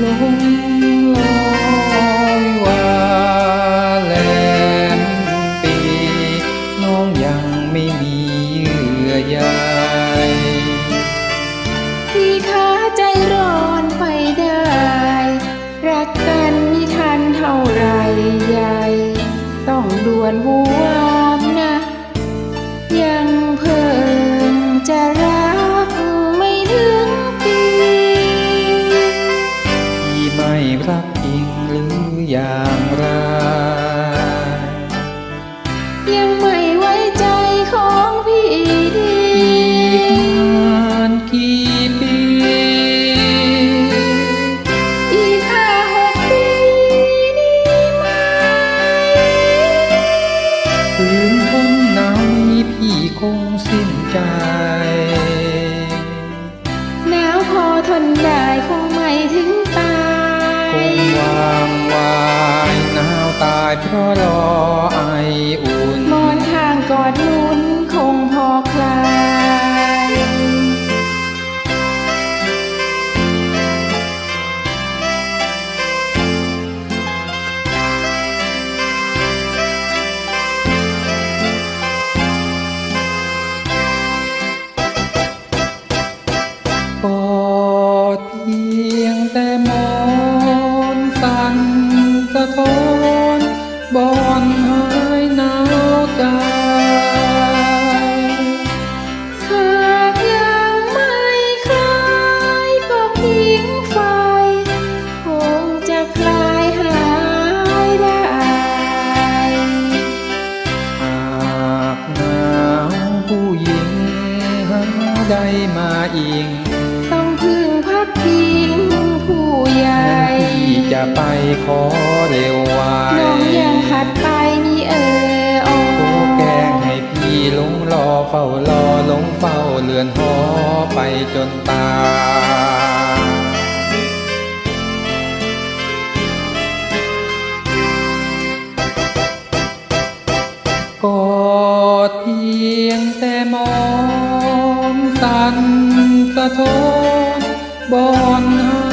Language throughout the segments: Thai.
ลมลอยว่าแหลมปีน้องยังม่มีเยื่อใยพี่ค้าใจร้อนไปได้ รักกันม่ทันเท่าไรใหต้องดวนหัว ใจ หนาวพอทนได้คงไม่ถึงตาย คงวางวายหนาวตายเพราะ ไปขอเร็วไวน้องยังผัดไปมีเออโอ้แกงให้พี่ลงรอเฝ้ารอหลงเฝ้าเรือนหอไปจนตายกอดเพียงแต่มองสันสะท้อนบอนหา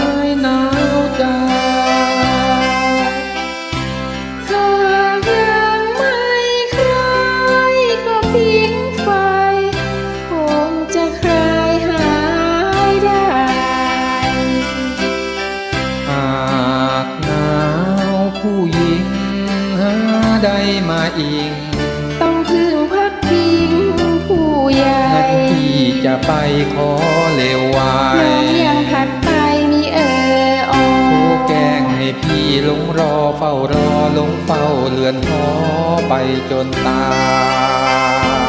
ผู้หญิงหาได้มาอิงต้องพึ่งพักพิงผู้ใหญ่งั้นพี่จะไปขอเลวไวน้องยังผัดไปมีเออออโอ้แกล้งให้พี่หลงรอเฝ้ารอหลงเฝ้าเรือนหอไปจนตาย